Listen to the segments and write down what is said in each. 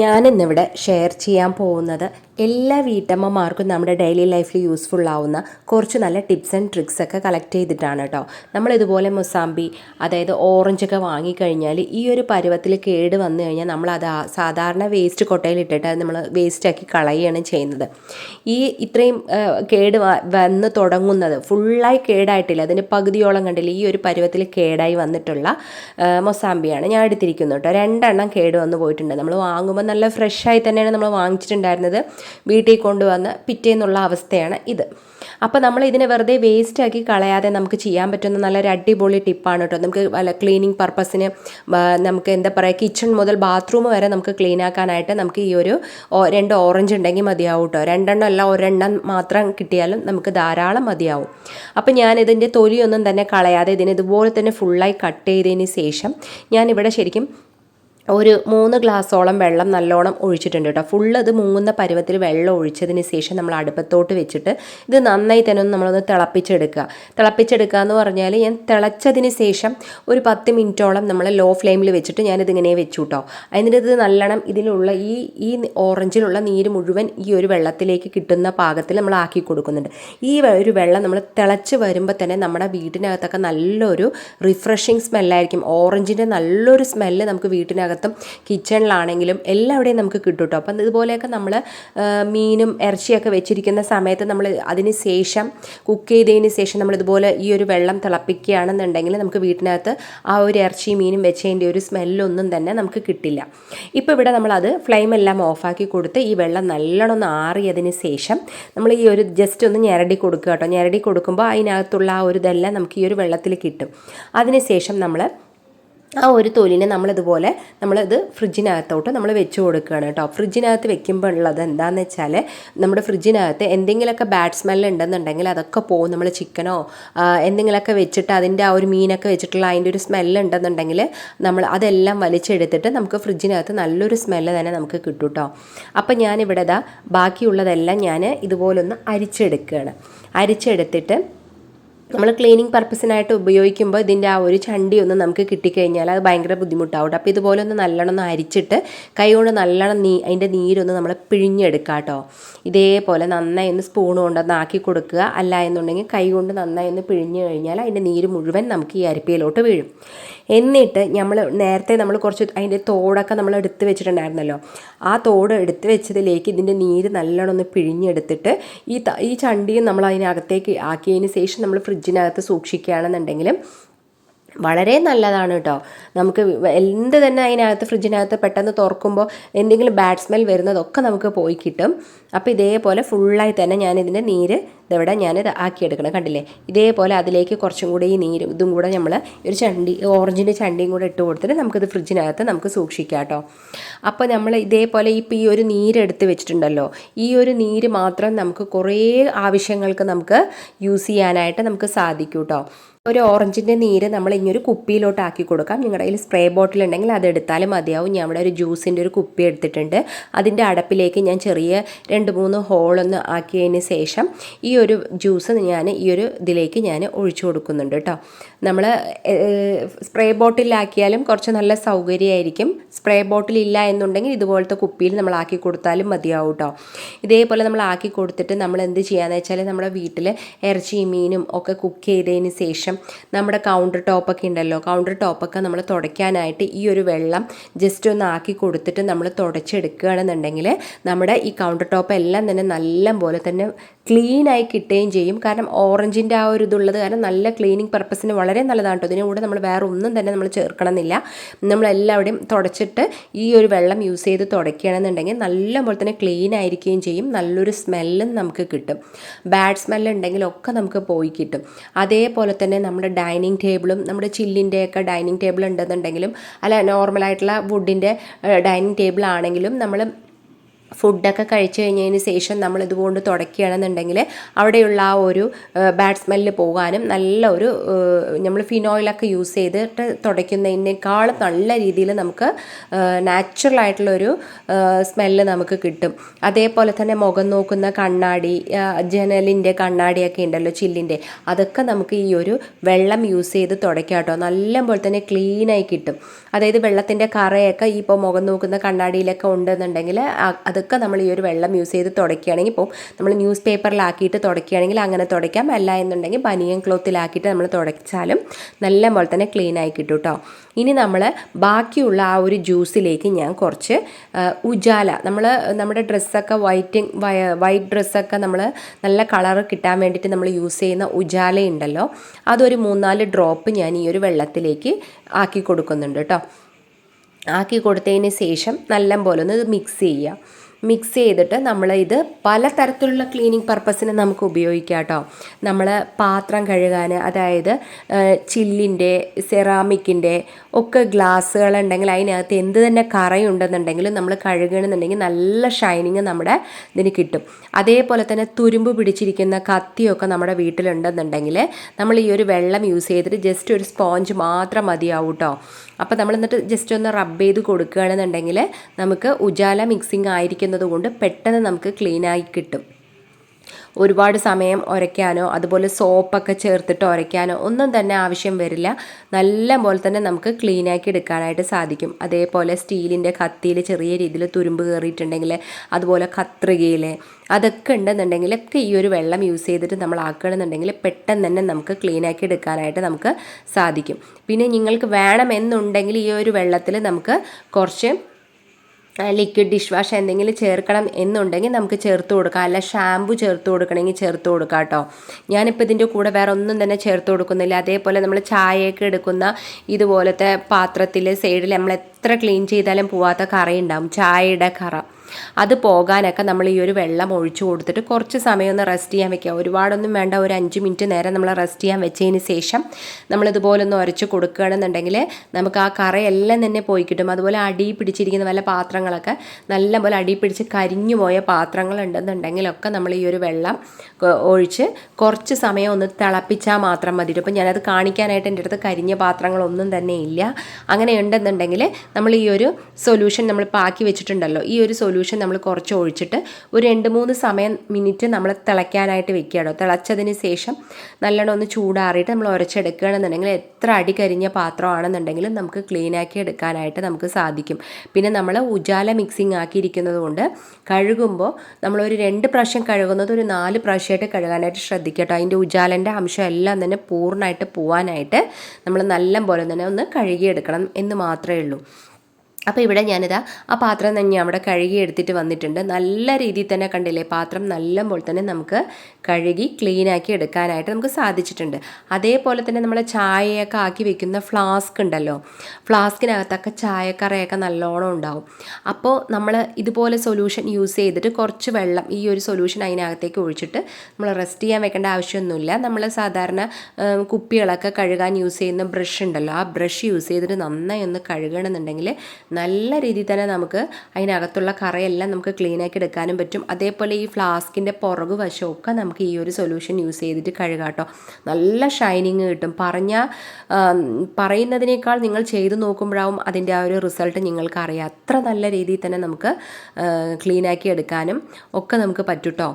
ഞാനിന്നിവിടെ ഷെയർ ചെയ്യാൻ പോകുന്നത് എല്ലാ വീട്ടമ്മമാർക്കും നമ്മുടെ ഡെയിലി ലൈഫിൽ യൂസ്ഫുൾ ആവുന്ന കുറച്ച് നല്ല ടിപ്സ് ആൻഡ് ട്രിക്സ് ഒക്കെ കളക്ട് ചെയ്തിട്ടാണ് കേട്ടോ നമ്മളിതുപോലെ മുസാമ്പി അതായത് ഓറഞ്ചൊക്കെ വാങ്ങിക്കഴിഞ്ഞാൽ ഈ ഒരു പരുവത്തിൽ കേട് വന്നു കഴിഞ്ഞാൽ നമ്മൾ അത് സാധാരണ വേസ്റ്റ് കൊട്ടയിൽ ഇട്ടിട്ട് അത് നമ്മൾ വേസ്റ്റാക്കി കളയുകയാണ് ചെയ്യുന്നത്. ഈ ഇത്രയും കേട് വന്ന് തുടങ്ങുന്നത് ഫുള്ളായി കേടായിട്ടില്ല. അതിന് പകുതിയോളം കണ്ടില്ല ഈ ഒരു പരുവത്തിൽ കേടായി വന്നിട്ടുള്ള മൊസാമ്പിയാണ് ഞാൻ എടുത്തിരിക്കുന്നത് കേട്ടോ രണ്ടെണ്ണം കേട് വന്ന് പോയിട്ടുണ്ട്. നമ്മൾ വാങ്ങുമ്പോൾ നല്ല ഫ്രഷായി തന്നെയാണ് നമ്മൾ വാങ്ങിച്ചിട്ടുണ്ടായിരുന്നത്. വീട്ടിൽ കൊണ്ടുവന്ന് പിറ്റേന്നുള്ള അവസ്ഥയാണ് ഇത്. അപ്പോൾ നമ്മൾ ഇതിനെ വെറുതെ വേസ്റ്റ് ആക്കി കളയാതെ നമുക്ക് ചെയ്യാൻ പറ്റുന്ന നല്ലൊരു അടിപൊളി ടിപ്പാണ് കേട്ടോ. നമുക്ക് വല്ല ക്ലീനിങ് പർപ്പസിന് നമുക്ക് എന്താ പറയുക കിച്ചൺ മുതൽ ബാത്റൂം വരെ നമുക്ക് ക്ലീൻ ആക്കാനായിട്ട് നമുക്ക് ഈ ഒരു രണ്ട് ഓറഞ്ച് ഉണ്ടെങ്കിൽ മതിയാവും കേട്ടോ. രണ്ടെണ്ണം അല്ല ഒരെണ്ണം മാത്രം കിട്ടിയാലും നമുക്ക് ധാരാളം മതിയാവും. അപ്പോൾ ഞാൻ ഇതിന്റെ തൊലിയൊന്നും തന്നെ കളയാതെ ഇതിനെ ഇതുപോലെ തന്നെ ഫുള്ളായി കട്ട് ചെയ്തതിന് ശേഷം ഞാനിവിടെ ശരിക്കും ഒരു മൂന്ന് ഗ്ലാസ്സോളം വെള്ളം നല്ലോണം ഒഴിച്ചിട്ടുണ്ട് കേട്ടോ. ഫുള്ള് അത് മുങ്ങുന്ന പരുവത്തിൽ വെള്ളം ഒഴിച്ചതിന് ശേഷം നമ്മൾ അടുപ്പത്തോട്ട് വെച്ചിട്ട് ഇത് നന്നായി തന്നെ ഒന്ന് നമ്മളൊന്ന് തിളപ്പിച്ചെടുക്കുക. തിളപ്പിച്ചെടുക്കുക എന്ന് പറഞ്ഞാൽ ഞാൻ തിളച്ചതിന് ശേഷം ഒരു പത്ത് മിനിറ്റോളം നമ്മൾ ലോ ഫ്ലെയിമിൽ വെച്ചിട്ട് ഞാനിതിങ്ങനെ വെച്ചു കേട്ടോ. അതിന്റെ ഇത് നല്ലോണം ഇതിലുള്ള ഈ ഈ ഓറഞ്ചിലുള്ള നീര് മുഴുവൻ ഈ ഒരു വെള്ളത്തിലേക്ക് കിട്ടുന്ന പാകത്തിൽ നമ്മൾ ആക്കി കൊടുക്കുന്നുണ്ട്. ഈ ഒരു വെള്ളം നമ്മൾ തിളച്ച് വരുമ്പോൾ തന്നെ നമ്മുടെ വീട്ടിനകത്തൊക്കെ നല്ലൊരു റിഫ്രഷിങ് സ്മെല്ലായിരിക്കും ഓറഞ്ചിന്റെ നല്ലൊരു സ്മെല്ല് നമുക്ക് വീട്ടിനകത്തും കിച്ചണിലാണെങ്കിലും എല്ലാവിടെയും നമുക്ക് കിട്ടും കേട്ടോ അപ്പം ഇതുപോലെയൊക്കെ നമ്മൾ മീനും ഇറച്ചിയൊക്കെ വെച്ചിരിക്കുന്ന സമയത്ത് നമ്മൾ അതിന് ശേഷം കുക്ക് ചെയ്തതിന് ശേഷം നമ്മൾ ഇതുപോലെ ഈ ഒരു വെള്ളം തിളപ്പിക്കുകയാണെന്നുണ്ടെങ്കിൽ നമുക്ക് വീട്ടിനകത്ത് ആ ഒരു ഇറച്ചി മീനും വെച്ചതിന്റെ ഒരു സ്മെല്ലൊന്നും തന്നെ നമുക്ക് കിട്ടില്ല. ഇപ്പോൾ ഇവിടെ നമ്മളത് ഫ്ലെയിം എല്ലാം ഓഫാക്കി കൊടുത്ത് ഈ വെള്ളം നല്ലോണം ഒന്ന് ആറിയതിന് ശേഷം നമ്മൾ ഈ ഒരു ജസ്റ്റ് ഒന്ന് ഞെരടി കൊടുക്കുക കേട്ടോ. ഞെരടി കൊടുക്കുമ്പോൾ അതിനകത്തുള്ള ആ ഒരു ഇതെല്ലാം നമുക്ക് ഈ ഒരു വെള്ളത്തിൽ കിട്ടും. അതിനുശേഷം നമ്മൾ ആ ഒരു തൊലിനെ നമ്മളിതുപോലെ നമ്മളിത് ഫ്രിഡ്ജിനകത്തോട്ട് നമ്മൾ വെച്ച് കൊടുക്കുകയാണ് കേട്ടോ. ഫ്രിഡ്ജിനകത്ത് വെക്കുമ്പോൾ ഉള്ളത് എന്താണെന്ന് വെച്ചാൽ നമ്മുടെ ഫ്രിഡ്ജിനകത്ത് എന്തെങ്കിലുമൊക്കെ ബാഡ് സ്മെൽ ഉണ്ടെന്നുണ്ടെങ്കിൽ അതൊക്കെ പോകും. നമ്മൾ ചിക്കനോ എന്തെങ്കിലുമൊക്കെ വെച്ചിട്ട് അതിന്റെ ആ ഒരു മീനൊക്കെ വെച്ചിട്ടുള്ള അതിന്റെ ഒരു സ്മെല്ല് ഉണ്ടെന്നുണ്ടെങ്കിൽ നമ്മൾ അതെല്ലാം വലിച്ചെടുത്തിട്ട് നമുക്ക് ഫ്രിഡ്ജിനകത്ത് നല്ലൊരു സ്മെല്ല് തന്നെ നമുക്ക് കിട്ടും കേട്ടോ. അപ്പം ഞാനിവിടെ ഇതാ ബാക്കിയുള്ളതെല്ലാം ഞാൻ ഇതുപോലൊന്ന് അരിച്ചെടുക്കുകയാണ്. അരിച്ചെടുത്തിട്ട് നമ്മൾ ക്ലീനിങ് പർപ്പസിനായിട്ട് ഉപയോഗിക്കുമ്പോൾ ഇതിന്റെ ആ ഒരു ചണ്ടി ഒന്ന് നമുക്ക് കിട്ടിക്കഴിഞ്ഞാൽ അത് ഭയങ്കര ബുദ്ധിമുട്ടാവും അപ്പോൾ ഇതുപോലെ ഒന്ന് നല്ലോണം ഒന്ന് അരിച്ചിട്ട് കൈ കൊണ്ട് നല്ലോണം നീ അതിന്റെ നീരൊന്ന് നമ്മൾ പിഴിഞ്ഞെടുക്കുക കേട്ടോ ഇതേപോലെ നന്നായി ഒന്ന് സ്പൂൺ കൊണ്ടൊന്ന് ആക്കി കൊടുക്കുക. അല്ല എന്നുണ്ടെങ്കിൽ കൈ കൊണ്ട് നന്നായി ഒന്ന് പിഴിഞ്ഞു കഴിഞ്ഞാൽ അതിന്റെ നീര് മുഴുവൻ നമുക്ക് ഈ അരിപ്പയിലോട്ട് വീഴും. എന്നിട്ട് നമ്മൾ നേരത്തെ നമ്മൾ കുറച്ച് അതിന്റെ തോടൊക്കെ നമ്മൾ എടുത്ത് വെച്ചിട്ടുണ്ടായിരുന്നല്ലോ. ആ തോട് എടുത്ത് വെച്ചതിലേക്ക് ഇതിന്റെ നീര് നല്ലോണം ഒന്ന് പിഴിഞ്ഞെടുത്തിട്ട് ഈ ഈ ചണ്ടിയും നമ്മൾ അതിനകത്തേക്ക് ആക്കിയതിന് ശേഷം നമ്മൾ ഫ്രിഡ്ജിനകത്ത് സൂക്ഷിക്കുകയാണെന്നുണ്ടെങ്കിലും വളരെ നല്ലതാണ് കേട്ടോ നമുക്ക് എന്ത് തന്നെ അതിനകത്ത് ഫ്രിഡ്ജിനകത്ത് പെട്ടെന്ന് തുറക്കുമ്പോൾ എന്തെങ്കിലും ബാഡ് സ്മെൽ വരുന്നതൊക്കെ നമുക്ക് പോയി കിട്ടും. അപ്പോൾ ഇതേപോലെ ഫുള്ളായി തന്നെ ഞാൻ ഞാനിതിന്റെ നീര് ഇതെവിടെ ഞാനിത് ആക്കിയെടുക്കണം. കണ്ടില്ലേ? ഇതേപോലെ അതിലേക്ക് കുറച്ചും കൂടി ഈ നീര് ഇതും കൂടെ നമ്മൾ ഒരു ചണ്ടി ഓറഞ്ചിന്റെ ചണ്ടിയും കൂടെ ഇട്ട് കൊടുത്തിട്ട് നമുക്കിത് ഫ്രിഡ്ജിനകത്ത് നമുക്ക് സൂക്ഷിക്കാം കേട്ടോ അപ്പോൾ നമ്മൾ ഇതേപോലെ ഇപ്പോൾ ഈ ഒരു നീരെടുത്ത് വെച്ചിട്ടുണ്ടല്ലോ. ഈ ഒരു നീര് മാത്രം നമുക്ക് കുറേ ആവശ്യങ്ങൾക്ക് നമുക്ക് യൂസ് ചെയ്യാനായിട്ട് നമുക്ക് സാധിക്കും കേട്ടോ ഒരു ഓറഞ്ചിന്റെ നീര് നമ്മൾ ഇനി ഒരു കുപ്പിയിലോട്ട് ആക്കി കൊടുക്കാം. നിങ്ങളുടെ കയ്യിൽ സ്പ്രേ ബോട്ടിൽ ഉണ്ടെങ്കിൽ അത് എടുത്താലും മതിയാവും. ഞാൻ ഇവിടെ ഒരു ജ്യൂസിന്റെ ഒരു കുപ്പി എടുത്തിട്ടുണ്ട്. അതിന്റെ അടപ്പിലേക്ക് ഞാൻ ചെറിയ രണ്ട് മൂന്ന് ഹോളൊന്ന് ആക്കിയതിന് ശേഷം ഈ ഒരു ജ്യൂസ് ഞാൻ ഈ ഒരു ഇതിലേക്ക് ഞാൻ ഒഴിച്ചു കൊടുക്കുന്നുണ്ട് കേട്ടോ. നമ്മൾ സ്പ്രേ ബോട്ടിലാക്കിയാലും കുറച്ച് നല്ല സൗകര്യമായിരിക്കും. സ്പ്രേ ബോട്ടിൽ ഇല്ല എന്നുണ്ടെങ്കിൽ ഇതുപോലത്തെ കുപ്പിയിൽ നമ്മൾ ആക്കി കൊടുത്താലും മതിയാവും കേട്ടോ. ഇതേപോലെ നമ്മൾ ആക്കി കൊടുത്തിട്ട് നമ്മൾ എന്ത് ചെയ്യാന്ന് വെച്ചാൽ നമ്മുടെ വീട്ടിൽ ഇറച്ചി മീനും ഒക്കെ കുക്ക് ചെയ്തതിന് ശേഷം നമ്മുടെ കൗണ്ടർ ടോപ്പൊക്കെ ഉണ്ടല്ലോ. കൗണ്ടർ ടോപ്പൊക്കെ നമ്മൾ തുടയ്ക്കാനായിട്ട് ഈ ഒരു വെള്ളം ജസ്റ്റ് ഒന്ന് ആക്കി കൊടുത്തിട്ട് നമ്മൾ തുടച്ചെടുക്കുകയാണെന്നുണ്ടെങ്കിൽ നമ്മുടെ ഈ കൗണ്ടർ ടോപ്പ് എല്ലാം തന്നെ നല്ല പോലെ തന്നെ ക്ലീനായി കിട്ടുകയും ചെയ്യും. കാരണം ഓറഞ്ചിന്റെ ആ ഒരു ഇതുള്ളത് കാരണം നല്ല ക്ലീനിങ് പർപ്പസിന് വളരെ നല്ലതാണ് കേട്ടോ. ഇതിന്റെ കൂടെ നമ്മൾ വേറെ ഒന്നും തന്നെ നമ്മൾ ചേർക്കണമെന്നില്ല. നമ്മളെല്ലാവിടെയും തുടച്ചിട്ട് ഈ ഒരു വെള്ളം യൂസ് ചെയ്ത് തുടയ്ക്കുകയാണെന്നുണ്ടെങ്കിൽ നല്ലപോലെ തന്നെ ക്ലീൻ ആയിരിക്കുകയും ചെയ്യും. നല്ലൊരു സ്മെല്ലും നമുക്ക് കിട്ടും. ബാഡ് സ്മെല്ല് ഉണ്ടെങ്കിലൊക്കെ നമുക്ക് പോയി കിട്ടും. അതേപോലെ തന്നെ നമ്മുടെ ഡൈനിങ് ടേബിളും നമ്മുടെ ചില്ലിന്റെയൊക്കെ ഡൈനിങ് ടേബിൾ ഉണ്ടെന്നുണ്ടെങ്കിലും അല്ല നോർമലായിട്ടുള്ള വുഡിന്റെ ഡൈനിങ് ടേബിൾ ആണെങ്കിലും നമ്മൾ ഫുഡൊക്കെ കഴിച്ചു കഴിഞ്ഞതിന് ശേഷം നമ്മൾ ഇതുകൊണ്ട് തുടയ്ക്കുകയാണെന്നുണ്ടെങ്കിൽ അവിടെയുള്ള ആ ഒരു ബാഡ് സ്മെല്ല് പോകാനും നല്ല ഒരു നമ്മൾ ഫിനോയിലൊക്കെ യൂസ് ചെയ്തിട്ട് തുടയ്ക്കുന്നതിനേക്കാളും നല്ല രീതിയിൽ നമുക്ക് നാച്ചുറൽ ആയിട്ടുള്ളൊരു സ്മെല്ല് നമുക്ക് കിട്ടും. അതേപോലെ തന്നെ മുഖം നോക്കുന്ന കണ്ണാടി ജനലിന്റെ കണ്ണാടിയൊക്കെ ഉണ്ടല്ലോ ചില്ലിന്റെ. അതൊക്കെ നമുക്ക് ഈ ഒരു വെള്ളം യൂസ് ചെയ്ത് തുടയ്ക്കാം കേട്ടോ. നല്ല പോലെ തന്നെ ക്ലീനായി കിട്ടും. അതായത് വെള്ളത്തിന്റെ കറയൊക്കെ ഇപ്പോൾ മുഖം നോക്കുന്ന കണ്ണാടിയിലൊക്കെ ഉണ്ടെന്നുണ്ടെങ്കിൽ അതൊക്കെ നമ്മൾ ഈ ഒരു വെള്ളം യൂസ് ചെയ്ത് തുടയ്ക്കുകയാണെങ്കിൽ ഇപ്പോൾ നമ്മൾ ന്യൂസ് പേപ്പറിലാക്കിയിട്ട് തുടയ്ക്കുകയാണെങ്കിൽ അങ്ങനെ തുടയ്ക്കാം. അല്ല എന്നുണ്ടെങ്കിൽ ബനിയൻ ക്ലോത്തിലാക്കിയിട്ട് നമ്മൾ തുടച്ചാലും നല്ല പോലെ തന്നെ ക്ലീൻ ആയി കിട്ടും കേട്ടോ ഇനി നമ്മൾ ബാക്കിയുള്ള ആ ഒരു ജ്യൂസിലേക്ക് ഞാൻ കുറച്ച് ഉജാല. നമ്മൾ നമ്മുടെ ഡ്രസ്സൊക്കെ വൈറ്റിങ് വൈറ്റ് ഡ്രസ്സൊക്കെ നമ്മൾ നല്ല കളർ കിട്ടാൻ വേണ്ടിയിട്ട് നമ്മൾ യൂസ് ചെയ്യുന്ന ഉജാല ഉണ്ടല്ലോ അതൊരു മൂന്നാൽ ഡ്രോപ്പ് ഞാൻ ഈ ഒരു വെള്ളത്തിലേക്ക് ആക്കി കൊടുക്കുന്നുണ്ട് കേട്ടോ ആക്കി കൊടുത്തതിന് ശേഷം നല്ല പോലെ ഒന്ന് മിക്സ് ചെയ്യുക. മിക്സ് ചെയ്തിട്ട് നമ്മൾ ഇത് പല തരത്തിലുള്ള ക്ലീനിങ് പർപ്പസിന് നമുക്ക് ഉപയോഗിക്കാം കേട്ടോ നമ്മൾ പാത്രം കഴുകാൻ അതായത് ചില്ലിന്റെ സെറാമിക്കിന്റെ ഒക്കെ ഗ്ലാസ്സുകളുണ്ടെങ്കിൽ അതിനകത്ത് എന്ത് തന്നെ കറയുണ്ടെന്നുണ്ടെങ്കിലും നമ്മൾ കഴുകണമെന്നുണ്ടെങ്കിൽ നല്ല ഷൈനിങ് നമ്മുടെ ഇതിന് കിട്ടും. അതേപോലെ തന്നെ തുരുമ്പ് പിടിച്ചിരിക്കുന്ന കത്തിയൊക്കെ നമ്മുടെ വീട്ടിലുണ്ടെന്നുണ്ടെങ്കിൽ നമ്മൾ ഈ ഒരു വെള്ളം യൂസ് ചെയ്തിട്ട് ജസ്റ്റ് ഒരു സ്പോഞ്ച് മാത്രം മതിയാവും കേട്ടോ അപ്പോൾ നമ്മൾ എന്നിട്ട് ജസ്റ്റ് ഒന്ന് റബ്ബ് ചെയ്ത് കൊടുക്കുകയാണെന്നുണ്ടെങ്കിൽ നമുക്ക് ഉജാല മിക്സിംഗ് മിക്സിങ് ആയിരിക്കുന്നത് കൊണ്ട് പെട്ടെന്ന് നമുക്ക് ക്ലീനായി കിട്ടും. ഒരുപാട് സമയം ഉരയ്ക്കാനോ അതുപോലെ സോപ്പൊക്കെ ചേർത്തിട്ട് ഉരയ്ക്കാനോ ഒന്നും തന്നെ ആവശ്യം വരില്ല. നല്ല പോലെ തന്നെ നമുക്ക് ക്ലീനാക്കി എടുക്കാനായിട്ട് സാധിക്കും. അതേപോലെ സ്റ്റീലിന്റെ കത്തിയിൽ ചെറിയ രീതിയിൽ തുരുമ്പ് കയറിയിട്ടുണ്ടെങ്കിൽ അതുപോലെ കത്രികയിൽ അതൊക്കെ ഉണ്ടെന്നുണ്ടെങ്കിൽ ഒക്കെ ഈ ഒരു വെള്ളം യൂസ് ചെയ്തിട്ട് നമ്മൾ ആക്കണമെന്നുണ്ടെങ്കിൽ പെട്ടെന്ന് തന്നെ നമുക്ക് ക്ലീനാക്കി എടുക്കാനായിട്ട് നമുക്ക് സാധിക്കും. പിന്നെ നിങ്ങൾക്ക് വേണമെന്നുണ്ടെങ്കിൽ ഈ ഒരു വെള്ളത്തിൽ നമുക്ക് കുറച്ച് ലിക്വിഡ് ഡിഷ് വാഷ് എന്തെങ്കിലും ചേർക്കണം എന്നുണ്ടെങ്കിൽ നമുക്ക് ചേർത്ത് കൊടുക്കാം. അല്ല ഷാമ്പു ചേർത്ത് കൊടുക്കണമെങ്കിൽ ചേർത്ത് കൊടുക്കാം കേട്ടോ. ഞാനിപ്പോൾ ഇതിന്റെ കൂടെ വേറെ ഒന്നും തന്നെ ചേർത്ത് കൊടുക്കുന്നില്ല. അതേപോലെ നമ്മൾ ചായയൊക്കെ എടുക്കുന്ന ഇതുപോലത്തെ പാത്രത്തിൽ സൈഡിൽ നമ്മൾ എത്ര ക്ലീൻ ചെയ്താലും പോവാത്ത കറയുണ്ടാവും. ചായയുടെ കറ. അത് പോകാനൊക്കെ നമ്മൾ ഈ ഒരു വെള്ളം ഒഴിച്ചു കൊടുത്തിട്ട് കുറച്ച് സമയം ഒന്ന് റെസ്റ്റ് ചെയ്യാൻ വെക്കുക. ഒരുപാടൊന്നും വേണ്ട ഒരു അഞ്ച് മിനിറ്റ് നേരം നമ്മൾ റെസ്റ്റ് ചെയ്യാൻ വെച്ചതിന് ശേഷം നമ്മളിതുപോലെ ഒന്ന് ഉരച്ച് കൊടുക്കുകയാണെന്നുണ്ടെങ്കിൽ നമുക്ക് ആ കറയെല്ലാം തന്നെ പോയി കിട്ടും. അതുപോലെ അടി പിടിച്ചിരിക്കുന്ന വല്ല പാത്രങ്ങളൊക്കെ നല്ല പോലെ അടി പിടിച്ച് കരിഞ്ഞു പോയ പാത്രങ്ങളുണ്ടെന്നുണ്ടെങ്കിലൊക്കെ നമ്മൾ ഈ ഒരു വെള്ളം ഒഴിച്ച് കുറച്ച് സമയം ഒന്ന് തിളപ്പിച്ചാൽ മാത്രം മതി. ഇപ്പം ഞാനത് കാണിക്കാനായിട്ട് എന്റെ അടുത്ത് കരിഞ്ഞ പാത്രങ്ങളൊന്നും തന്നെ ഇല്ല. അങ്ങനെ ഉണ്ടെന്നുണ്ടെങ്കിൽ നമ്മൾ ഈ ഒരു സൊല്യൂഷൻ നമ്മൾ പാക്കി വെച്ചിട്ടുണ്ടല്ലോ. ഈ ഒരു സൊല്യൂഷൻ നമ്മൾ കുറച്ച് ഒഴിച്ചിട്ട് ഒരു രണ്ട് മൂന്ന് സമയം മിനിറ്റ് നമ്മൾ തിളയ്ക്കാനായിട്ട് വെക്കുകയാണോ തിളച്ചതിന് ശേഷം നല്ലോണം ഒന്ന് ചൂടാറിയിട്ട് നമ്മൾ ഉരച്ചെടുക്കുകയാണെന്നുണ്ടെങ്കിൽ എത്ര അടി കരിഞ്ഞ പാത്രമാണെന്നുണ്ടെങ്കിലും നമുക്ക് ക്ലീൻ ആക്കി എടുക്കാനായിട്ട് നമുക്ക് സാധിക്കും. പിന്നെ നമ്മൾ ഉജാല മിക്സിങ് ആക്കിയിരിക്കുന്നത് കൊണ്ട് കഴുകുമ്പോൾ നമ്മളൊരു രണ്ട് പ്രാവശ്യം കഴുകുന്നത് ഒരു നാല് പ്രാവശ്യമായിട്ട് കഴുകാനായിട്ട് ശ്രദ്ധിക്കട്ടോ അതിന്റെ ഉജാലന്റെ അംശം എല്ലാം തന്നെ പൂർണമായിട്ട് പോവാനായിട്ട് നമ്മൾ നല്ല പോലെ തന്നെ ഒന്ന് കഴുകിയെടുക്കണം എന്ന് മാത്രമേ ഉള്ളൂ. അപ്പോൾ ഇവിടെ ഞാനിതാ ആ പാത്രം തന്നെ അവിടെ കഴുകി എടുത്തിട്ട് വന്നിട്ടുണ്ട്. നല്ല രീതിയിൽ തന്നെ കണ്ടില്ലേ? പാത്രം നല്ല പോലെ തന്നെ നമുക്ക് കഴുകി ക്ലീനാക്കി എടുക്കാനായിട്ട് നമുക്ക് സാധിച്ചിട്ടുണ്ട്. അതേപോലെ തന്നെ നമ്മൾ ചായയൊക്കെ ആക്കി വെക്കുന്ന ഫ്ലാസ്ക് ഉണ്ടല്ലോ? ഫ്ലാസ്കിനകത്തൊക്കെ ചായക്കറയൊക്കെ നല്ലോണം ഉണ്ടാവും. അപ്പോൾ നമ്മൾ ഇതുപോലെ സൊല്യൂഷൻ യൂസ് ചെയ്തിട്ട് കുറച്ച് വെള്ളം ഈ ഒരു സൊല്യൂഷൻ അതിനകത്തേക്ക് ഒഴിച്ചിട്ട് നമ്മൾ റെസ്റ്റ് ചെയ്യാൻ വെക്കേണ്ട ആവശ്യമൊന്നുമില്ല. നമ്മൾ സാധാരണ കുപ്പികളൊക്കെ കഴുകാൻ യൂസ് ചെയ്യുന്ന ബ്രഷ് ഉണ്ടല്ലോ? ആ ബ്രഷ് യൂസ് ചെയ്തിട്ട് നന്നായി ഒന്ന് കഴുകണമെന്നുണ്ടെങ്കിൽ നല്ല രീതിയിൽ തന്നെ നമുക്ക് അതിനകത്തുള്ള കറയെല്ലാം നമുക്ക് ക്ലീനാക്കി എടുക്കാനും പറ്റും. അതേപോലെ ഈ ഫ്ലാസ്കിന്റെ പുറകു വശമൊക്കെ നമുക്ക് ഈ ഒരു സൊല്യൂഷൻ യൂസ് ചെയ്തിട്ട് കഴുകാട്ടോ നല്ല ഷൈനിങ് കിട്ടും. പറഞ്ഞ പറയുന്നതിനേക്കാൾ നിങ്ങൾ ചെയ്ത് നോക്കുമ്പോഴാവും അതിന്റെ ആ ഒരു റിസൾട്ട് നിങ്ങൾക്ക് അറിയാം. അത്ര നല്ല രീതിയിൽ തന്നെ നമുക്ക് ക്ലീനാക്കി എടുക്കാനും ഒക്കെ നമുക്ക് പറ്റുട്ടോ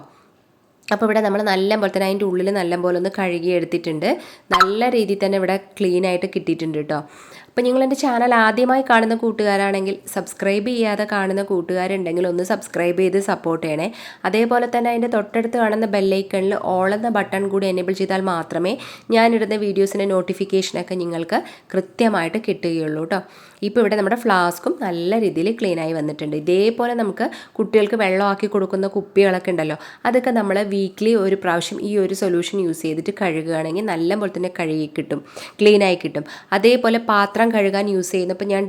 അപ്പോൾ ഇവിടെ നമ്മൾ നല്ല പോലെ തന്നെ അതിന്റെ ഉള്ളിൽ നല്ല പോലെ ഒന്ന് കഴുകി എടുത്തിട്ടുണ്ട് നല്ല രീതിയിൽ തന്നെ ഇവിടെ ക്ലീൻ ആയിട്ട് കിട്ടിയിട്ടുണ്ട് കേട്ടോ അപ്പോൾ നിങ്ങൾ എന്റെ ചാനൽ ആദ്യമായി കാണുന്ന കൂട്ടുകാരാണെങ്കിൽ സബ്സ്ക്രൈബ് ചെയ്യാതെ കാണുന്ന കൂട്ടുകാരുണ്ടെങ്കിൽ ഒന്ന് സബ്സ്ക്രൈബ് ചെയ്ത് സപ്പോർട്ട് ചെയ്യണേ. അതേപോലെ തന്നെ അതിന്റെ തൊട്ടടുത്ത് കാണുന്ന ബെല്ലൈക്കണിൽ ഓൾ എന്ന ബട്ടൺ കൂടി എനേബിൾ ചെയ്താൽ മാത്രമേ ഞാനിടുന്ന വീഡിയോസിന്റെ നോട്ടിഫിക്കേഷനൊക്കെ നിങ്ങൾക്ക് കൃത്യമായിട്ട് കിട്ടുകയുള്ളൂ കേട്ടോ ഇപ്പോൾ ഇവിടെ നമ്മുടെ ഫ്ലാസ്കും നല്ല രീതിയിൽ ക്ലീനായി വന്നിട്ടുണ്ട്. ഇതേപോലെ നമുക്ക് കുട്ടികൾക്ക് വെള്ളമാക്കി കൊടുക്കുന്ന കുപ്പികളൊക്കെ ഉണ്ടല്ലോ അതൊക്കെ നമ്മൾ വീക്ക്ലി ഒരു പ്രാവശ്യം ഈ ഒരു സൊല്യൂഷൻ യൂസ് ചെയ്തിട്ട് കഴുകുകയാണെങ്കിൽ നല്ല പോലെ തന്നെ കഴുകി കിട്ടും ക്ലീൻ ആയി കിട്ടും. അതേപോലെ പാത്രം കഴുകാൻ യൂസ് ചെയ്യുന്നപ്പോൾ ഞാൻ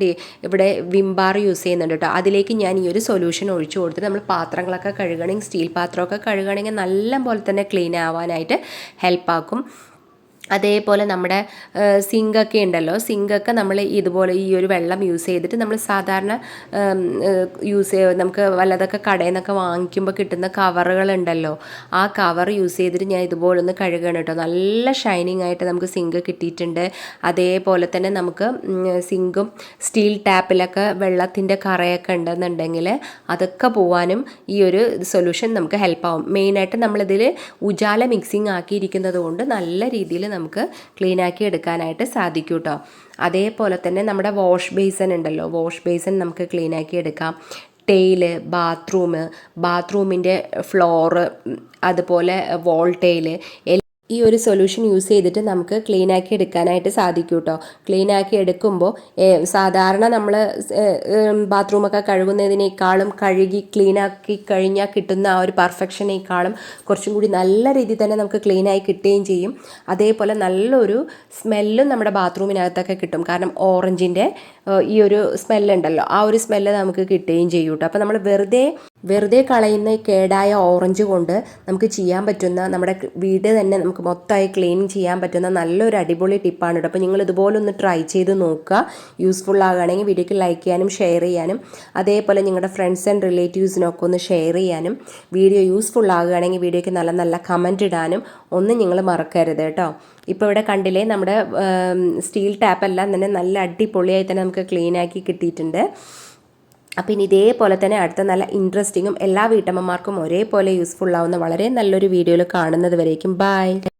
ഇവിടെ വിംബാർ യൂസ് ചെയ്യുന്നുണ്ട് കേട്ടോ അതിലേക്ക് ഞാൻ ഈ ഒരു സൊല്യൂഷൻ ഒഴിച്ചു കൊടുത്തിട്ട് നമ്മൾ പാത്രങ്ങളൊക്കെ കഴുകണമെങ്കിൽ സ്റ്റീൽ പാത്രമൊക്കെ കഴുകണമെങ്കിൽ നല്ല പോലെ തന്നെ ക്ലീൻ ആവാനായിട്ട് ഹെൽപ്പാക്കും അതേപോലെ നമ്മുടെ സിങ്കൊക്കെ ഉണ്ടല്ലോ. സിങ്കൊക്കെ നമ്മൾ ഇതുപോലെ ഈ ഒരു വെള്ളം യൂസ് ചെയ്തിട്ട് നമ്മൾ സാധാരണ യൂസ് നമുക്ക് വല്ലതൊക്കെ കടയിൽ നിന്നൊക്കെ വാങ്ങിക്കുമ്പോൾ കിട്ടുന്ന കവറുകളുണ്ടല്ലോ ആ കവർ യൂസ് ചെയ്തിട്ട് ഞാൻ ഇതുപോലെ ഒന്ന് കഴുകണം കേട്ടോ. നല്ല ഷൈനിങ് ആയിട്ട് നമുക്ക് സിങ്ക് കിട്ടിയിട്ടുണ്ട്. അതേപോലെ തന്നെ നമുക്ക് സിങ്കും സ്റ്റീൽ ടാപ്പിലൊക്കെ വെള്ളത്തിന്റെ കറയൊക്കെ ഉണ്ടെന്നുണ്ടെങ്കിൽ അതൊക്കെ പോവാനും ഈ ഒരു സൊല്യൂഷൻ നമുക്ക് ഹെൽപ്പ് ആവും. മെയിനായിട്ട് നമ്മളിതിൽ ഉജാല മിക്സിങ് ആക്കിയിരിക്കുന്നത് കൊണ്ട് നല്ല രീതിയിൽ നമുക്ക് ക്ലീൻ ആക്കി എടുക്കാനായിട്ട് സാധിക്കും കേട്ടോ അതേപോലെ തന്നെ നമ്മുടെ വാഷ് ബേസൻ ഉണ്ടല്ലോ. വാഷ് ബേസൻ നമുക്ക് ക്ലീൻ ആക്കി എടുക്കാം. ടെയിൽ ബാത്റൂം ബാത്റൂമിന്റെ ഫ്ലോറ് അതുപോലെ വോൾ ടെയിൽ ഈ ഒരു സൊല്യൂഷൻ യൂസ് ചെയ്തിട്ട് നമുക്ക് ക്ലീൻ ആക്കി എടുക്കാനായിട്ട് സാധിക്കും കേട്ടോ ക്ലീൻ ആക്കി എടുക്കുമ്പോൾ സാധാരണ നമ്മൾ ബാത്റൂമൊക്കെ കഴുകുന്നതിനേക്കാളും കഴുകി ക്ലീൻ ആക്കി കഴിഞ്ഞാൽ കിട്ടുന്ന ആ ഒരു പെർഫെക്ഷനേക്കാളും കുറച്ചും കൂടി നല്ല രീതിയിൽ തന്നെ നമുക്ക് ക്ലീൻ ആയി കിട്ടുകയും ചെയ്യും. അതേപോലെ നല്ലൊരു സ്മെല്ലും നമ്മുടെ ബാത്റൂമിനകത്തൊക്കെ കിട്ടും. കാരണം ഓറഞ്ചിന്റെ ഈ ഒരു സ്മെല്ലുണ്ടല്ലോ ആ ഒരു സ്മെല്ല് നമുക്ക് കിട്ടുകയും ചെയ്യും കേട്ടോ അപ്പോൾ നമ്മൾ വെറുതെ വെറുതെ കളയുന്ന കേടായ ഓറഞ്ച് കൊണ്ട് നമുക്ക് ചെയ്യാൻ പറ്റുന്ന നമ്മുടെ വീട് തന്നെ നമുക്ക് മൊത്തമായി ക്ലീൻ ചെയ്യാൻ പറ്റുന്ന നല്ലൊരു അടിപൊളി ടിപ്പാണ് കേട്ടോ അപ്പോൾ നിങ്ങൾ ഇതുപോലെ ഒന്ന് ട്രൈ ചെയ്ത് നോക്കുക. യൂസ്ഫുൾ ആകുകയാണെങ്കിൽ വീഡിയോക്ക് ലൈക്ക് ചെയ്യാനും ഷെയർ ചെയ്യാനും അതേപോലെ നിങ്ങളുടെ ഫ്രണ്ട്സ് ആൻഡ് റിലേറ്റീവ്സിനൊക്കെ ഒന്ന് ഷെയർ ചെയ്യാനും വീഡിയോ യൂസ്ഫുൾ ആകുകയാണെങ്കിൽ വീഡിയോയ്ക്ക് നല്ല നല്ല കമന്റ് ഇടാനും ഒന്നും നിങ്ങൾ മറക്കരുത് കേട്ടോ ഇപ്പോൾ ഇവിടെ കണ്ടില്ലേ നമ്മുടെ സ്റ്റീൽ ടാപ്പെല്ലാം തന്നെ നല്ല അടിപൊളിയായി തന്നെ നമുക്ക് ക്ലീനാക്കി കിട്ടിയിട്ടുണ്ട്. അപ്പോൾ ഇനി ഇതേപോലെ തന്നെ അടുത്ത നല്ല ഇൻട്രസ്റ്റിങ്ങും എല്ലാ വീട്ടമ്മമാർക്കും ഒരേപോലെ യൂസ്ഫുൾ ആവുന്ന വളരെ നല്ലൊരു വീഡിയോയിൽ കാണുന്നത് വരേക്കും. ബൈ